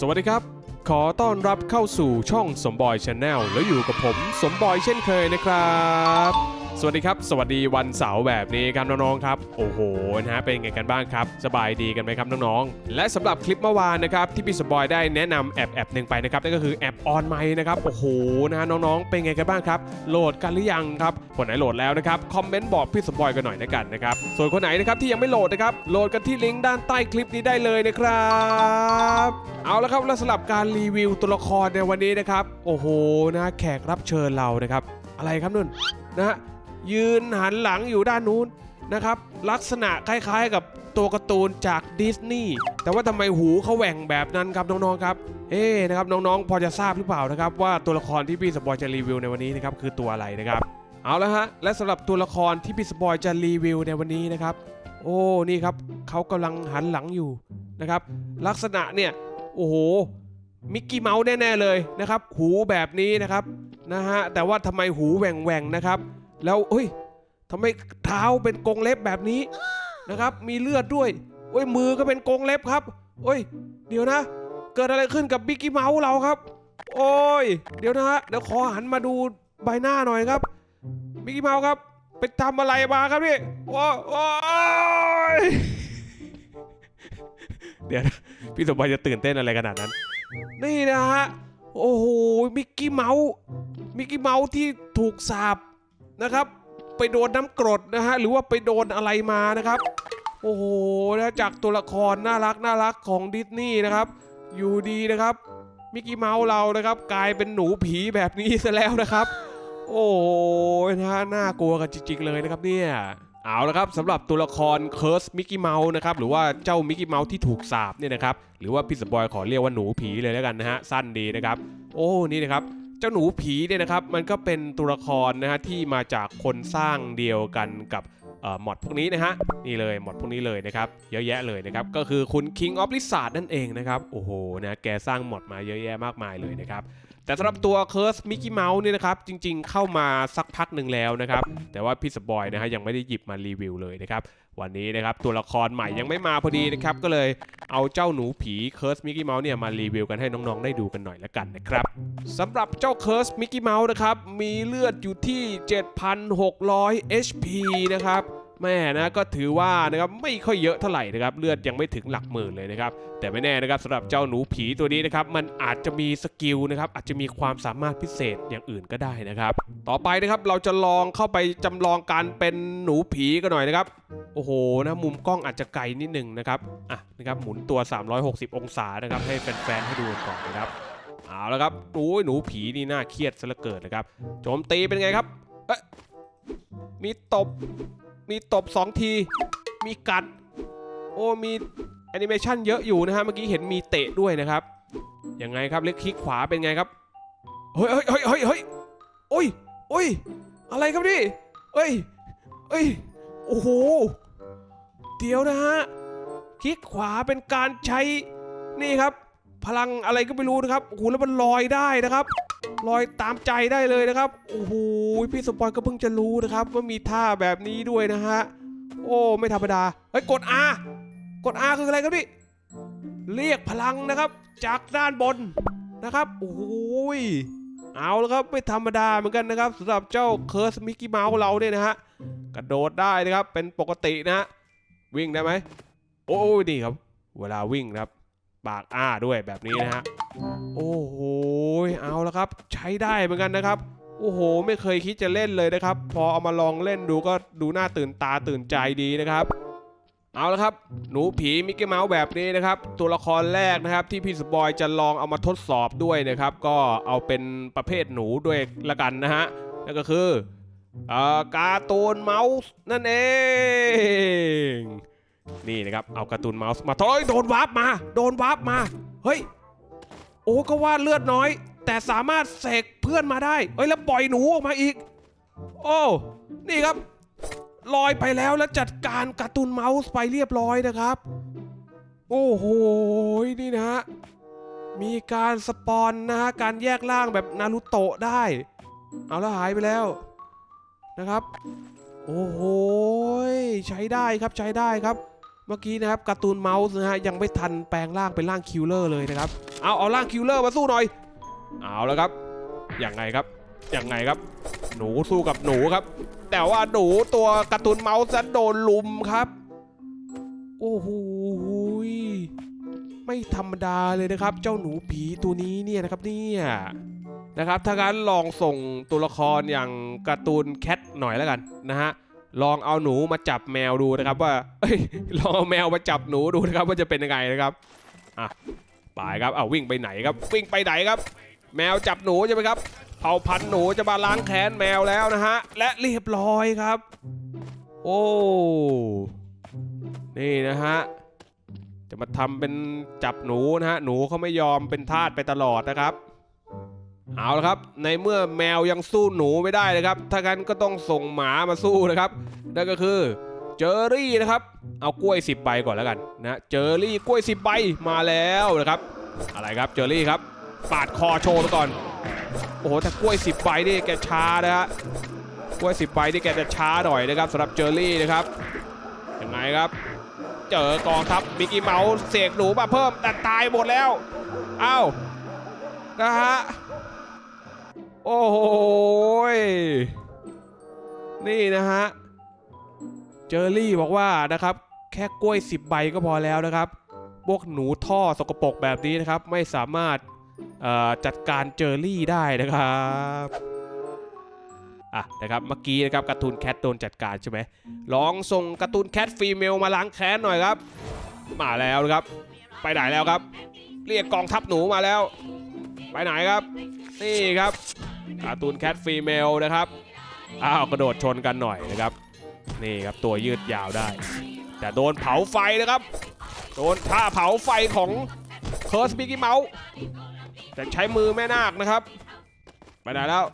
สวัสดีครับ ขอต้อนรับเข้าสู่ช่องสมบอยชาแนลแล้วอยู่กับผมสมบอยเช่นเคยนะครับ สวัสดีครับ สวัสดีวันเสาร์แบบนี้ครับน้องๆครับโอ้โหนะฮะเป็นไงกันบ้างครับ สบายดีกันไหมครับน้องๆและสำหรับคลิปเมื่อวานนะครับที่พี่สมบอยได้แนะนำแอปแอปหนึ่งไปนะครับนั่นก็คือแอปออนไมนะครับโอ้โหนะฮะน้องๆเป็นไงกันบ้างครับโหลดกันหรือยังครับคนไหนโหลดแล้วนะครับคอมเมนต์บอกพี่สมบอยกันหน่อยนะกันนะครับส่วนคนไหนนะครับที่ยังไม่โหลดนะครับโหลดกันที่ลิงก์ด้านใต้คลิปนี้ได้เลยนะครับเอาละครับแล้วสำหรับการรีวิวตัวละครในวันนี้นะครับโอ้โหนะแขกรับเชิญเรานะครับอะไรครับนุ่นนะฮะ ยืนหันหลังอยู่ด้านนู้นนะครับ ลักษณะคล้ายๆกับตัวการ์ตูนจากดิสนีย์แต่ว่าทำไมหูเขาแหว่งแบบนั้นครับน้องๆครับเอ๊ะนะครับน้องๆ พอจะทราบหรือเปล่านะครับ ว่าตัวละครที่พี่สปอยจะรีวิวในวันนี้นะครับคือตัวอะไรนะครับ เอาละฮะและสำหรับตัวละครที่พี่สปอยจะรีวิวในวันนี้นะครับ โอ้นี่ครับเขากำลังหันหลังอยู่นะครับ ลักษณะเนี่ยโอ้โหมิกกี้เมาส์แน่ๆเลยนะครับ หูแบบนี้นะครับนะฮะแต่ว่าทำไมหูแหว่งๆนะครับ แล้วเฮ้ยทำไมเท้าเป็นกรงเล็บแบบนี้นะครับ มีเลือดด้วยโอ้ยมือก็เป็นกรงเล็บครับโอ้ย เดี๋ยวนะ เกิดอะไรขึ้นกับมิกกี้เมาส์เราครับ โอ้ย เดี๋ยวนะฮะเดี๋ยวขอหันมาดูใบหน้าหน่อยครับมิกกี้เมาส์ครับไปทำอะไรมาครับนี่โอ้โอ้ยเดี๋ยวนะพี่สมบัติจะตื่นเต้นอะไรขนาดนั้น นี่นะฮะ โอ้โห มิกกี้เมาส์ มิกกี้เมาส์ที่ถูกสาบ นะครับ ไปโดนน้ำกรดนะฮะหรือว่าไปโดนอะไรมานะครับ โอ้โหนะจากตัวละครน่ารักน่ารักของดิสนีย์นะครับอยู่ดีนะครับมิกกี้เมาส์เรานะครับ กลายเป็นหนูผีแบบนี้ซะแล้วนะครับ โอ้ยนะน่ากลัวกันจริง ๆ เลยนะครับเนี่ยเอาละครับสำหรับตัวละครเคิร์สมิกกี้เมาส์นะครับหรือว่าเจ้ามิกกี้เมาส์ที่ถูกสาบเนี่ยนะครับหรือว่าพี่สปอยขอเรียกว่าหนูผีเลยแล้วกันนะฮะสั้นดีนะครับ โอ้นี่นะครับ เจ้าหนูผีเนี่ยนะครับมันก็เป็นตัวละครนะฮะที่มาจากคนสร้างเดียวกันกับหมอดพวกนี้นะฮะนี่เลยมอดพวกนี้เลยนะครับเยอะแยะเลยนะครับก็คือคุณ King of Lizard นั่นเองนะครับโอ้โหนะแกสร้างมอดมาเยอะแยะมากมายเลยนะครับ แต่สำหรับตัวเคิร์สมิกกี้เมาส์เนี่ยนะครับจริงๆเข้ามาสักพักหนึ่งแล้วนะครับ แต่ว่าพี่สปอยนะฮะยังไม่ได้หยิบมารีวิวเลยนะครับ วันนี้นะครับตัวละครใหม่ยังไม่มาพอดีนะครับ ก็เลยเอาเจ้าหนูผีเคิร์สมิกกี้เมาส์เนี่ยมารีวิวกันให้น้องๆ ได้ดูกันหน่อยละกันนะครับสำหรับเจ้าเคิร์สมิกกี้เมาส์นะครับมีเลือดอยู่ที่ 7,600 HP นะครับ แม่นะก็ถือว่านะครับไม่ค่อยเยอะเท่าไหร่นะครับเลือดยังไม่ถึงหลักหมื่นเลยนะครับแต่ไม่แน่นะครับสำหรับเจ้าหนูผีตัวนี้นะครับมันอาจจะมีสกิลนะครับอาจจะมีความสามารถพิเศษอย่างอื่นก็ได้นะครับ ต่อไปนะครับเราจะลองเข้าไปจำลองการเป็นหนูผีกันหน่อยนะครับโอ้โหนะมุมกล้องอาจจะไกลนิดหนึ่งนะครับอะนะครับหมุนตัว 360 องศานะครับให้แฟนๆให้ดูก่อนนะครับเอาละครับโอ้ยหนูผีนี่น่าเครียดซะเหลือเกินนะครับโจมตีเป็นไงครับเอ๊ะมีตบ มีตบ 2 ที มีกัด โอ้ มีแอนิเมชันเยอะอยู่นะฮะ เมื่อกี้เห็นมีเตะด้วยนะครับ ยังไงครับ เล็กคลิกขวาเป็นไงครับ เฮ้ยเฮ้ยเฮ้ยเฮ้ยเฮ้ยโอ้ยโอ้ย อะไรครับนี่เอ้ยเอ้ย โอ้โห เดี๋ยวนะฮะ คลิกขวาเป็นการใช้ นี่ครับ พลังอะไรก็ไม่รู้นะครับโอ้โหแล้วมันลอยได้นะครับลอยตามใจได้เลยนะครับโอ้โหพี่สปอยก็เพิ่งจะรู้นะครับ ว่ามีท่าแบบนี้ด้วยนะฮะโอ้ไม่ธรรมดาเฮ้ยกด R กด R คืออะไรครับนี่เรียกพลังนะครับ จากด้านบนนะครับโอ้โหยเอาแล้วครับไม่ธรรมดาเหมือนกันนะครับสำหรับเจ้าเคิร์สมิกกี้เมาส์เราเนี่ยนะฮะกระโดดได้นะครับเป็นปกตินะฮะวิ่งได้ไหมโอ้ยนี่ครับ เวลาวิ่งนะครับ ปากอ้าด้วยแบบนี้นะฮะ โอ้โห เอาละครับ ใช้ได้เหมือนกันนะครับ โอ้โห ไม่เคยคิดจะเล่นเลยนะครับ พอเอามาลองเล่นดูก็ดูน่าตื่นตาตื่นใจดีนะครับ เอาละครับ หนูผีมิกกี้เมาส์แบบนี้นะครับ ตัวละครแรกนะครับ ที่พี่สปอยจะลองเอามาทดสอบด้วยนะครับ ก็เอาเป็นประเภทหนูด้วยละกันนะฮะ นั่นก็คืออ่อการ์ตูนเมาส์นั่นเอง นี่นะครับ เอาการ์ตูนเมาส์มาโอ้ยโดนวาร์ปมา โดนวาร์ปมา เฮ้ย โอ้ก็ว่าเลือดน้อย แต่สามารถเสกเพื่อนมาได้ เอ้ยแล้วปล่อยหนูออกมาอีก โอ้ นี่ครับ ลอยไปแล้วแล้วจัดการการ์ตูนเมาส์ไปเรียบร้อยนะครับ โอ้โห นี่นะฮะ มีการสปอนนะฮะ การแยกร่างแบบนารูโตะได้ เอาแล้วหายไปแล้วนะครับ โอ้โห ใช้ได้ครับใช้ได้ครับ เมื่อกี้นะครับการ์ตูนเมาส์นะฮะยังไม่ทันแปลงร่างเป็นร่างคิลเลอร์เลยนะครับ เอาเอาร่างคิลเลอร์มาสู้หน่อย เอาแล้วครับอยังไงครับอยังไงครับ หนูสู้กับหนูครับ แต่ว่าหนูตัวการ์ตูนเมาส์จะโดนลุมครับ โอ้โหไม่ธรรมดาเลยนะครับ เจ้าหนูผีตัวนี้เนี่ยนะครับเนี่ยนะครับถ้างั้นลองส่งตัวละครอย่างการ์ตูนแคทหน่อยแล้วกันนะฮะ ลองเอาหนูมาจับแมวดูนะครับว่าเอ้ยลองเอาแมวมาจับหนูดูนะครับว่าจะเป็นยังไงนะครับอะไปครับเอาวิ่งไปไหนครับวิ่งไปไหนครับ แมวจับหนูใช่ไหมครับเผ่าพันธุ์หนูจะมาล้างแค้นแมวแล้วนะฮะและเรียบร้อยครับ โอ้นี่นะฮะจะมาทำเป็นจับหนูนะฮะหนูเขาไม่ยอมเป็นทาสไปตลอดนะครับ เอาละครับ ในเมื่อแมวยังสู้หนูไม่ได้นะครับ ถ้างั้นก็ต้องส่งหมามาสู้นะครับ นั่นก็คือเจอรี่นะครับ เอากล้วย 10ใบก่อนแล้วกันนะเจอรี่กล้วย 10ใบมาแล้วนะครับ อะไรครับเจอรี่ครับ ปาดคอโชว์ไปก่อน โอ้โหถ้ากล้วย 10ใบนี่แกช้านะฮะกล้วย 10ใบนี่แกจะช้าหน่อยนะครับสำหรับเจอรี่นะครับยังไงครับ เจอกองทัพมิกกี้เมาส์เสกหนูมาเพิ่มแต่ตายหมดแล้วเอ้านะฮะ โอ้โหยนี่นะฮะ เจอรี่บอกว่านะครับ แค่กล้วย 10 ใบก็พอแล้วนะครับ พวกหนูท่อสกปรกแบบนี้นะครับ ไม่สามารถจัดการเจอรี่ได้นะครับอะนะครับเมื่อกี้นะครับการ์ตูนแคทโดนจัดการใช่ไหมลองส่งการ์ตูนแคทฟีเมลมาล้างแค้นหน่อยครับ มาแล้วนะครับ ไปไหนแล้วครับ เรียกกองทัพหนูมาแล้ว ไปไหนครับ นี่ครับ การ์ตูนแคทฟีเมลนะครับ อ้าวกระโดดชนกันหน่อยนะครับ นี่ครับตัวยืดยาวได้ แต่โดนเผาไฟนะครับ โดนท่าเผาไฟของเคิร์สบิกกี้เมาส์แต่ใช้มือแม่นาคนะครับ ไปไหนแล้ว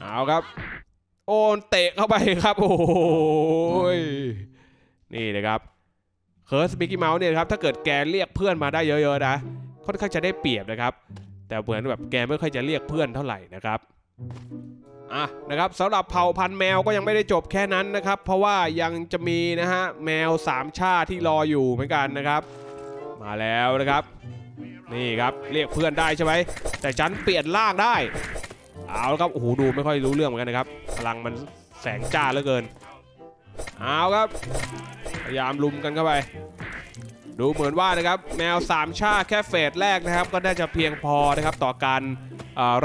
เอาครับ โอนเตะเข้าไปครับ โอ้ย นี่นะครับเคิร์สบิกกี้เมาส์เนี่ยครับ ถ้าเกิดแกเรียกเพื่อนมาได้เยอะๆนะ ค่อนข้างจะได้เปรียบนะครับ แต่เหมือนแบบแกไม่ค่อยจะเรียกเพื่อนเท่าไหร่นะครับอะนะครับสำหรับเผ่าพันธุ์แมวก็ยังไม่ได้จบแค่นั้นนะครับ เพราะว่ายังจะมีนะฮะแมวสามชาติที่รออยู่เหมือนกันนะครับ มาแล้วนะครับ นี่ครับเรียกเพื่อนได้ใช่ไหมแต่ฉันเปลี่ยนร่างได้เอาละครับโอ้โหดูไม่ค่อยรู้เรื่องเหมือนกันนะครับ พลังมันแสงจ้าเหลือเกินเอาครับพยายามลุมกันเข้าไป ดูเหมือนว่านะครับแมวสามชาแค่เฟสแรกนะครับ ก็น่าจะเพียงพอนะครับต่อการ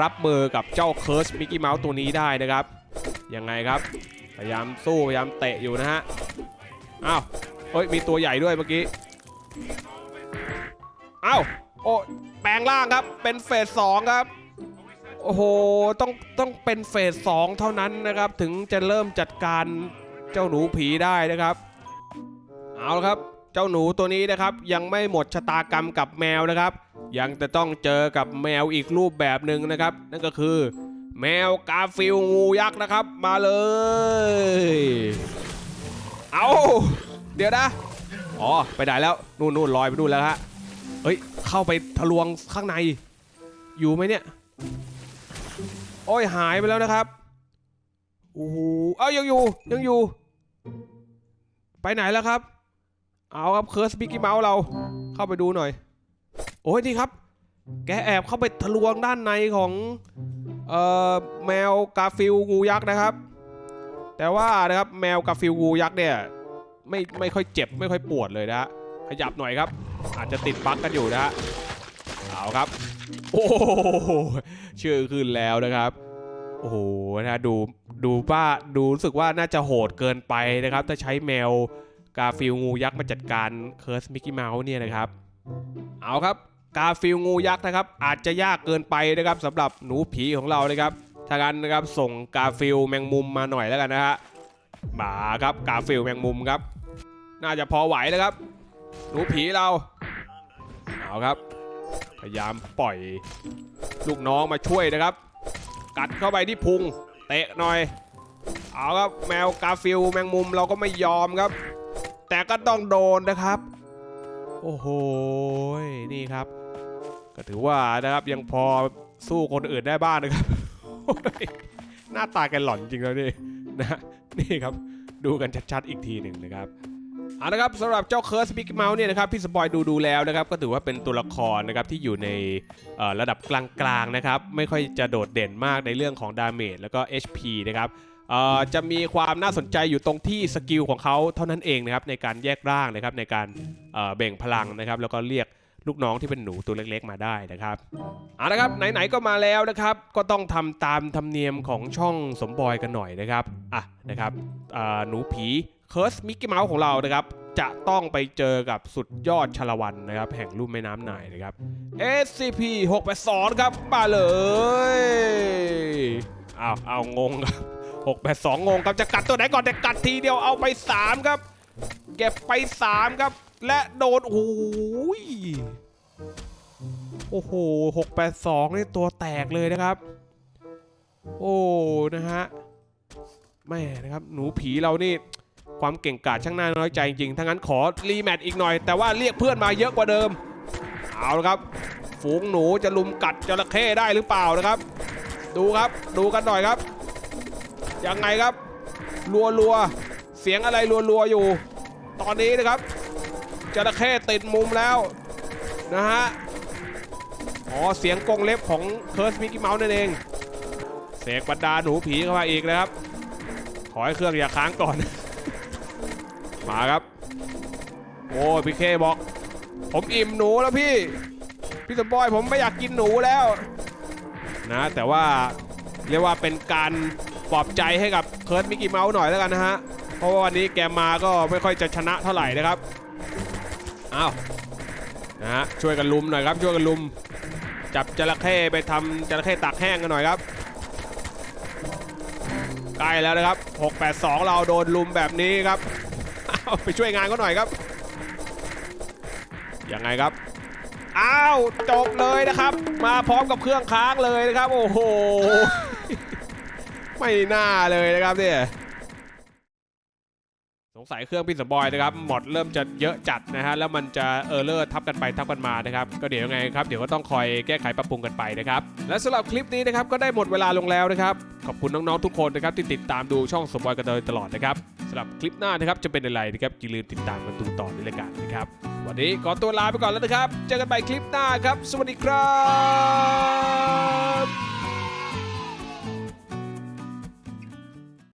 รับมือกับเจ้าเคิร์สมิกกี้เมาส์ตัวนี้ได้นะครับยังไงครับ พยายามสู้พยายามเตะอยู่นะฮะอ้าวเฮ้ยมีตัวใหญ่ด้วยเมื่อกี้อ้าวโอ้แปลงร่างครับเป็นเฟสสองครับโอ้โหต้องต้องเป็นเฟสสองเท่านั้นนะครับ ถึงจะเริ่มจัดการเจ้าหนูผีได้นะครับ เอาละครับ เจ้าหนูตัวนี้นะครับยังไม่หมดชะตากรรมกับแมวนะครับ ยังจะต้องเจอกับแมวอีกรูปแบบหนึ่งนะครับ นั่นก็คือ แมวกาฟิลงูยักษ์นะครับ มาเลย เอาเดี๋ยวนะอ๋อไปไหนแล้วนู่นนู่นลอยไปนู่นแล้วฮะเฮ้ยเข้าไปทะลวงข้างใน อยู่ไหมเนี่ยโอ้ยหายไปแล้วนะครับโอ้โหเอ้ายังอยู่ยังอยู่ ไปไหนแล้วครับ เอาครับเคิร์สบิ๊กเมาส์เราเข้าไปดูหน่อย โอ้ยนี่ครับ แกแอบเข้าไปทะลวงด้านในของเอ่อแมวกาฟิลงูยักษ์นะครับ แต่ว่านะครับแมวกาฟิลงูยักษ์เนี่ยไม่ไม่ค่อยเจ็บไม่ค่อยปวดเลยนะฮะขยับหน่อยครับ อาจจะติดบั๊กกันอยู่นะฮะเอาครับ โอ้โหชื่อขึ้นแล้วนะครับ โอ้โหนะดูดูว่าดูรู้สึกว่าน่าจะโหดเกินไปนะครับ ถ้าใช้แมว กาฟิลงูยักษ์มาจัดการเคิร์สมิกกี้เมาส์เนี่ยนะครับ เอาครับกาฟิลงูยักษ์นะครับ อาจจะยากเกินไปนะครับสำหรับหนูผีของเรานะครับถ้างั้นนะครับส่งกาฟิลแมงมุมมาหน่อยแล้วกันนะฮะมาครับกาฟิลแมงมุมครับ น่าจะพอไหวแล้วครับ หนูผีเราเอาครับ พยายามปล่อยลูกน้องมาช่วยนะครับ กัดเข้าไปที่พุงเตะหน่อย เอาครับแมวกาฟิลแมงมุมเราก็ไม่ยอมครับ แต่ก็ต้องโดนนะครับ โอ้โห นี่ครับ ก็ถือว่านะครับยังพอสู้คนอื่นได้บ้างนะครับ หน้าตาแกหล่อนจริงแล้วนี่นะนี่ครับดูกันชัดๆอีกทีหนึ่งนะครับเอาละครับสำหรับเจ้าเคิร์สบิ๊กเมาส์เนี่ยนะครับพี่สปอยดูดูแล้วนะครับก็ถือว่าเป็นตัวละครนะครับที่อยู่ในระดับกลางๆนะครับไม่ค่อยจะโดดเด่นมากในเรื่องของดาเมจแล้วก็ HP นะครับ จะมีความน่าสนใจอยู่ตรงที่สกิลของเขาเท่านั้นเองนะครับในการแยกร่างนะครับในการเบ่งพลังนะครับ แล้วก็เรียกลูกน้องที่เป็นหนูตัวเล็กๆมาได้นะครับเอาละครับไหนๆก็มาแล้วนะครับ ก็ต้องทำตามธรรมเนียมของช่องสมบอยกันหน่อยนะครับอะนะครับหนูผีเคิร์สมิกกี้เมาส์ของเรานะครับจะต้องไปเจอกับสุดยอดชลวันนะครับ แห่งลุ่มแม่น้ำไนายนะครับ SCP 682ครับมาเลยอ้าวเอางงครับ 682งงครับจะกัดตัวไหนก่อนแต่กัดทีเดียวเอาไป 3 ครับ เก็บไป 3 ครับ และโดนโอ้ยโอ้โห682นี่ตัวแตกเลยนะครับ โอ้นะฮะแม่นะครับหนูผีเรานี่ความเก่งกาจช่างน่าน้อยใจจริงๆถ้างั้นขอรีแมตช์อีกหน่อย แต่ว่าเรียกเพื่อนมาเยอะกว่าเดิม เอาละครับ ฝูงหนูจะลุมกัดจระเข้ได้หรือเปล่านะครับ ดูครับดูกันหน่อยครับ ยังไงครับ รัวรัวเสียงอะไรรัวรัวอยู่ ตอนนี้นะครับจระเข้ติดมุมแล้วนะฮะอ๋อเสียงกงเล็บของเคิร์สมิกกี้เมาส์นั่นเองเสกบรรดาหนูผีเข้ามาอีกนะครับ ขอให้เครื่องอย่าค้างก่อน มาครับ โอ้พี่เคบอก ผมอิ่มหนูแล้วพี่ พี่สมบอยผมไม่อยากกินหนูแล้ว นะ แต่ว่า เรียกว่าเป็นการปลอบใจให้กับเคิร์ดมิกกี้เมาส์หน่อยแล้วกันนะฮะ เพราะว่าวันนี้แกมาก็ไม่ค่อยจะชนะเท่าไหร่นะครับ อ้าว นะฮะ ช่วยกันลุมหน่อยครับ ช่วยกันลุม จับจระเข้ไปทำจระเข้ตากแห้งกันหน่อยครับ ใกล้แล้วนะครับ 682 เราโดนลุมแบบนี้ครับเอาไปช่วยงานเขาหน่อยครับ ยังไงครับอ้าวจบเลยนะครับ มาพร้อมกับเครื่องค้างเลยนะครับ โอ้โห ไม่น่าเลยนะครับเนี่ยสงสัยเครื่องพี่สบอยนะครับหมดเริ่มจะเยอะจัดนะฮะแล้วมันจะเออร์เลอร์ทับกันไปทับกันมานะครับก็เดี๋ยวยังไงครับเดี๋ยวก็ต้องคอยแก้ไขปรับปรุงกันไปนะครับและสำหรับคลิปนี้นะครับก็ได้หมดเวลาลงแล้วนะครับขอบคุณน้องๆทุกคนนะครับที่ติดตามดูช่องสมบอยกันโดยตลอดนะครับสำหรับคลิปหน้านะครับจะเป็นอะไรนะครับอย่าลืมติดตามกันดูต่อในรายการนะครับวันนี้ขอตัวลาไปก่อนแล้วนะครับ เจอกันใหม่คลิปหน้าครับ สวัสดีครับ